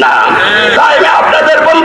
না। তাই আপনাদের বন্ধু